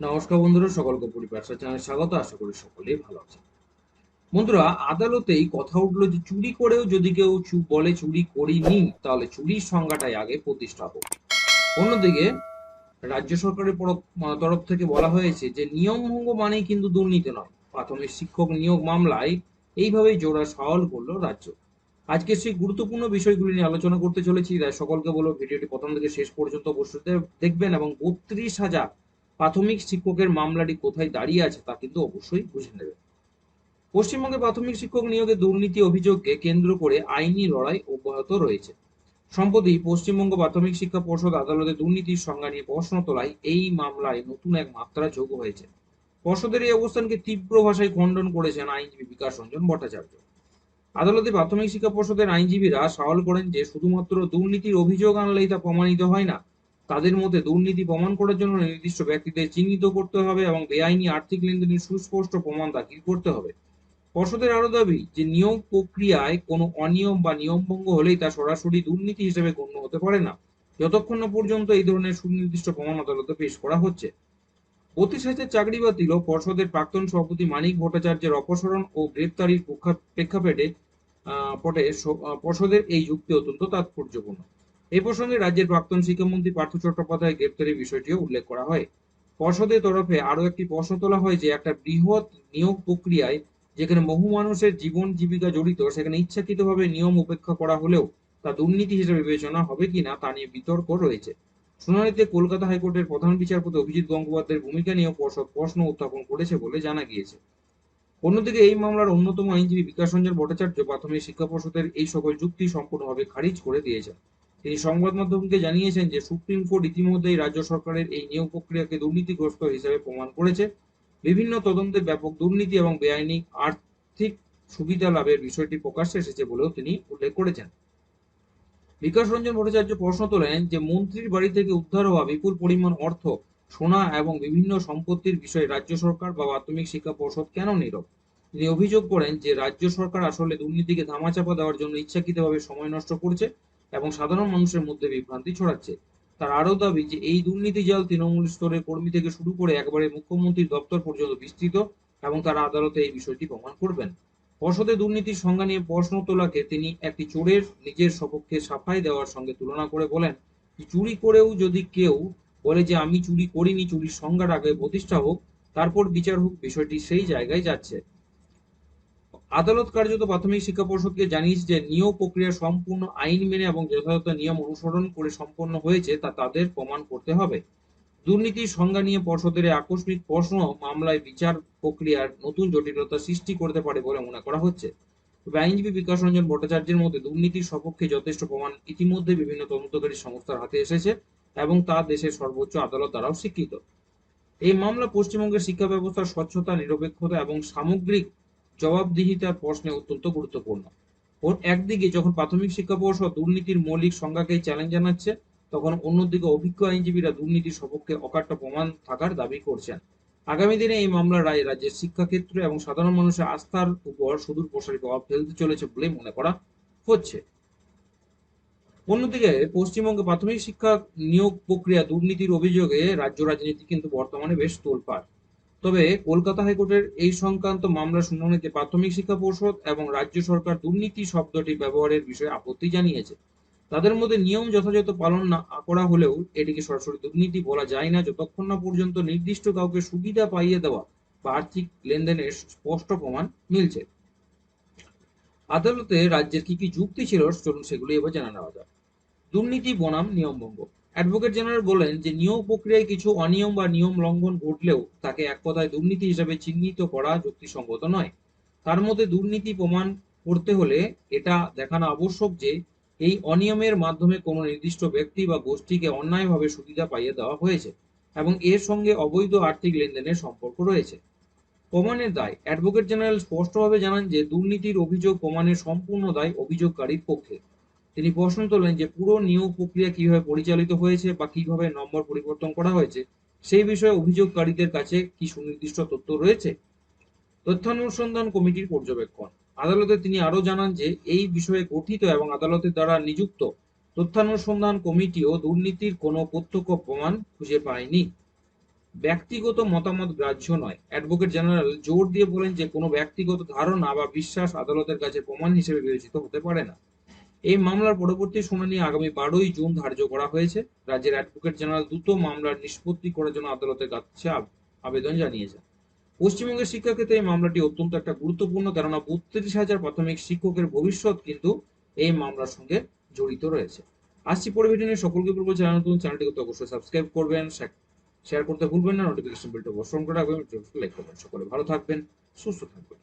নমস্কার বন্ধুরা, সকলকে পরিবার চ্যানেলে স্বাগত, আশা করি সকলেই ভালো আছেন। বন্ধুরা, আদালতেই কথা উঠল যে চুরি করেও যদি কেউ বলে চুরি করিনি, তাহলে চুরির সংজ্ঞাটাই আগে প্রতিষ্ঠা হোক। অন্যদিকে রাজ্য সরকারের তরফ থেকে বলা হয়েছে যে নিয়ম ভঙ্গ মানেই কিন্তু দুর্নীতি নয়। প্রাথমিক শিক্ষক নিয়োগ মামলায় এইভাবেই জোড়া সওয়াল করল রাজ্য। আজকে সেই গুরুত্বপূর্ণ বিষয়গুলি নিয়ে আলোচনা করতে চলেছি। তাই সকলকে বলব ভিডিওটি প্রথম থেকে শেষ পর্যন্ত অবশ্যই দেখবেন এবং বত্রিশ হাজার প্রাথমিক শিক্ষকের মামলাটি কোথায় দাঁড়িয়ে আছে তা কিন্তু অবশ্যই বুঝে নেবেন পশ্চিমবঙ্গে প্রাথমিক শিক্ষক নিয়োগে দুর্নীতি অভিযোগকে কেন্দ্র করে আইনি লড়াই অব্যাহত রয়েছে। সম্প্রতি পশ্চিমবঙ্গ প্রাথমিক শিক্ষা পর্ষদ আদালতে দুর্নীতির সংজ্ঞা নিয়ে প্রশ্ন তোলায় এই মামলায় নতুন এক মাত্রা যোগ হয়েছে। পর্ষদের এই অবস্থানকে তীব্র ভাষায় খণ্ডন করেছেন আইনজীবী বিকাশ রঞ্জন ভট্টাচার্য। আদালতে প্রাথমিক শিক্ষা পর্ষদের আইনজীবীরা সওয়াল করেন যে শুধুমাত্র দুর্নীতির অভিযোগ আনলেই তা প্রমাণিত হয় না তাদের মধ্যে দুর্নীতি প্রমাণ করার জন্য নির্দিষ্ট ব্যক্তিদের চিহ্নিত করতে হবে এবং বেআইনি আর্থিক লেনদেনের সুস্পষ্ট প্রমাণ দাখিল করতে হবে। পর্ষদের আরও দাবি যে নিয়োগ প্রক্রিয়ায় কোনো অনিয়ম বা নিয়মভঙ্গ হলেই তা সরাসরি দুর্নীতি হিসেবে গণ্য হতে পারে না। যতক্ষণ না পর্যন্ত এই ধরনের সুনির্দিষ্ট প্রমাণ আদালতে পেশ করা হচ্ছে। হাজার চাকরি বাতিল ও পর্ষদের প্রাক্তন সভাপতি মানিক ভট্টাচার্যের অপসারণ ও গ্রেপ্তারির প্রেক্ষা- প্রেক্ষাপটে পটে পর্ষদের এই যুক্তি অত্যন্ত তাৎপর্যপূর্ণ। এই প্রসঙ্গে রাজ্যের প্রাক্তন শিক্ষামন্ত্রী পার্থ চট্টোপাধ্যায় গ্রেপ্তারের বিষয়টিও উল্লেখ করা হয়। পর্ষদের তরফে আরও একটি প্রশ্ন তোলা হয় যে, একটা বৃহৎ নিয়োগ প্রক্রিয়ায় যেখানে বহু মানুষের জীবন জীবিকা জড়িত, সেখানে ইচ্ছাকৃতভাবে নিয়ম উপেক্ষা করা হলেও তা দুর্নীতি হিসেবে বিবেচনা হবে কিনা তা নিয়ে বিতর্ক রয়েছে। শুনানিতে কলকাতা হাইকোর্টের প্রধান বিচারপতি অভিজিৎ গঙ্গোপাধ্যায়ের ভূমিকা নিয়েও পর্ষদ প্রশ্ন উত্থাপন করেছে বলে জানা গিয়েছে। অন্যদিকে এই মামলার অন্যতম আইনজীবী বিকাশ রঞ্জন ভট্টাচার্য প্রাথমিক শিক্ষা পর্ষদের এই সকল যুক্তি সম্পূর্ণভাবে খারিজ করে দিয়েছেন। তিনি সংবাদ মাধ্যমকে জানিয়েছেন যে সুপ্রিম কোর্ট ইতিমধ্যেই রাজ্য সরকারের এই নিয়োগ প্রক্রিয়াকে দুর্নীতিগ্রস্ত হিসেবে প্রমাণ করেছে। বিভিন্ন তদন্তে ব্যাপক দুর্নীতি এবং বেআইনি আর্থিক সুবিধা লাভের বিষয়টি প্রকাশ্যে এসেছে বলেও তিনি উল্লেখ করেছেন। বিকাশ রঞ্জন ভট্টাচার্য প্রশ্ন তোলেন যে, মন্ত্রীর বাড়ি থেকে উদ্ধার হওয়া বিপুল পরিমাণ অর্থ, সোনা এবং বিভিন্ন সম্পত্তির বিষয়ে রাজ্য সরকার বা প্রাথমিক শিক্ষা পর্ষদ কেন নীরব? তিনি অভিযোগ করেন যে, রাজ্য সরকার আসলে দুর্নীতিকে ধামাচাপা দেওয়ার জন্য ইচ্ছাকৃতভাবে সময় নষ্ট করছে। এবং সাধারণ মানুষের মধ্যে বিভ্রান্তি ছড়াচ্ছে। তার আরও দাবি যে এই দুর্নীতি জাল তৃণমূল স্তরের কর্মী থেকে শুরু করে একবারে মুখ্যমন্ত্রীর দপ্তর পর্যন্ত বিস্তৃত এবং তারা আদালতে এই বিষয়টি প্রমাণ করবেন। পর্ষদে দুর্নীতির সংজ্ঞা নিয়ে প্রশ্ন তোলাকে তিনি একটি চোরের নিজের সপক্ষে সাফাই দেওয়ার সঙ্গে তুলনা করে বলেন চুরি করেও যদি কেউ বলে যে আমি চুরি করিনি, চুরির সংজ্ঞার আগে প্রতিষ্ঠা হোক, তারপর বিচার হোক, বিষয়টি সেই জায়গায় যাচ্ছে। আদালত কার্যত প্রাথমিক শিক্ষা পর্ষদকে জানিয়েছে যে নিয়োগ প্রক্রিয়া সম্পূর্ণ আইন মেনে এবং যথাযথ নিয়ম অনুসরণ করে সম্পন্ন হয়েছে তা তাদের প্রমাণ করতে হবে। দুর্নীতির সংজ্ঞা নিয়ে পর্ষদের আকস্মিক প্রশ্ন মামলায় বিচার প্রক্রিয়ার নতুন জটিলতা সৃষ্টি করতে পারে বলে মনে করা হচ্ছে। তবে আইনজীবী বিকাশ রঞ্জন ভট্টাচার্যের মধ্যে দুর্নীতির সপক্ষে যথেষ্ট প্রমাণ ইতিমধ্যে বিভিন্ন তদন্তকারী সংস্থার হাতে এসেছে এবং তা দেশের সর্বোচ্চ আদালত দ্বারাও স্বীকৃত। এই মামলা পশ্চিমবঙ্গের শিক্ষা ব্যবস্থার স্বচ্ছতা, নিরপেক্ষতা এবং সামগ্রিক জবাবদিহিতার প্রশ্নে অত্যন্ত গুরুত্বপূর্ণ। একদিকে যখন প্রাথমিক শিক্ষা পর্ষদ দুর্নীতির মৌলিক সংজ্ঞাকে চ্যালেঞ্জ জানাচ্ছে, তখন অন্যদিকে অভিজ্ঞ আইনজীবীরা দুর্নীতির সপক্ষে অকাট্য প্রমাণ থাকার দাবি করছেন। আগামী দিনে এই মামলার রায় রাজ্যের শিক্ষাক্ষেত্র এবং সাধারণ মানুষের আস্থার উপর সুদূর প্রসারী প্রভাব ফেলতে চলেছে বলে মনে করা হচ্ছে। অন্যদিকে পশ্চিমবঙ্গে প্রাথমিক শিক্ষা নিয়োগ প্রক্রিয়া দুর্নীতির অভিযোগে রাজ্য রাজনীতি কিন্তু বর্তমানে বেশ তোলপাড়। তবে কলকাতা হাইকোর্টের এই সংক্রান্ত মামলা শুনানিতে প্রাথমিক শিক্ষা পর্ষদ এবং রাজ্য সরকার দুর্নীতি শব্দটি ব্যবহারের বিষয়ে আপত্তি জানিয়েছে। তাদের মধ্যে নিয়ম যথাযথ পালন না করা হলেও এটিকে সরাসরি দুর্নীতি বলা যায় না। যতক্ষণ না পর্যন্ত নির্দিষ্ট কাউকে সুবিধা পাইয়ে দেওয়া বা আর্থিক লেনদেনের স্পষ্ট প্রমাণ মিলছে। আদালতে রাজ্যের কি কি যুক্তি ছিল, চলুন সেগুলি এবার জানা নেওয়া যাক। দুর্নীতি, বনাম নিয়মভঙ্গ অ্যাডভোকেট জেনারেল বলেন যে নিয়োগ প্রক্রিয়ায় কিছু অনিয়ম বা নিয়ম লঙ্ঘন ঘটলেও তাকে এক কথায় দুর্নীতি হিসেবে চিহ্নিত করা যুক্তিসঙ্গত নয়। তার মধ্যে দুর্নীতি প্রমাণ করতে হলে এটা দেখানো আবশ্যক যে এই অনিয়মের মাধ্যমে কোনো নির্দিষ্ট ব্যক্তি বা গোষ্ঠীকে অন্যায়ভাবে সুবিধা পাইয়ে দেওয়া হয়েছে এবং এর সঙ্গে অবৈধ আর্থিক লেনদেনের সম্পর্ক রয়েছে। প্রমাণের দায়, অ্যাডভোকেট জেনারেল স্পষ্টভাবে জানান যে দুর্নীতির অভিযোগ প্রমাণের সম্পূর্ণ দায় অভিযোগকারীর পক্ষে। তিনি প্রশ্ন তোলেন যে পুরো নিয়োগ প্রক্রিয়া কীভাবে পরিচালিত হয়েছে বা কীভাবে নম্বর পরিবর্তন করা হয়েছে, সেই বিষয়ে অভিযোগকারীদের কাছে কি সুনির্দিষ্ট তথ্য রয়েছে? তথ্যানুসন্ধান কমিটির পর্যবেক্ষণ। আদালতে তিনি আরও জানান যে এই বিষয়ে গঠিত এবং আদালতের দ্বারা নিযুক্ত তথ্যানুসন্ধান কমিটিও দুর্নীতির কোনো প্রত্যক্ষ প্রমাণ খুঁজে পায়নি। ব্যক্তিগত মতামত গ্রাহ্য নয়। অ্যাডভোকেট জেনারেল জোর দিয়ে বলেন যে কোনো ব্যক্তিগত ধারণা বা বিশ্বাস আদালতের কাছে প্রমাণ হিসেবে বিবেচিত হতে পারে না। এই মামলার পরবর্তী শুনানি আগামী বারোই জুন ধার্য করা হয়েছে। রাজ্যের অ্যাডভোকেট জেনারেল দ্রুত মামলার নিষ্পত্তি করার জন্য আদালতের কাছে আবেদন জানিয়েছেন পশ্চিমবঙ্গের শিক্ষাক্ষেত্রে এই মামলাটি অত্যন্ত একটা গুরুত্বপূর্ণ, কেননা বত্রিশ হাজার প্রাথমিক শিক্ষকের ভবিষ্যৎ কিন্তু এই মামলার সঙ্গে জড়িত রয়েছে। আসছি পরে নিয়ে। সকলকে বলব চ্যানেল নতুন চ্যানেলটিকে তো অবশ্যই সাবস্ক্রাইব করবেন শেয়ার করতে ভুলবেন না নোটিফিকেশন বেলটা অবশ্যই করে লাইক করবেন। সকলে ভালো থাকবেন, সুস্থ থাকবেন।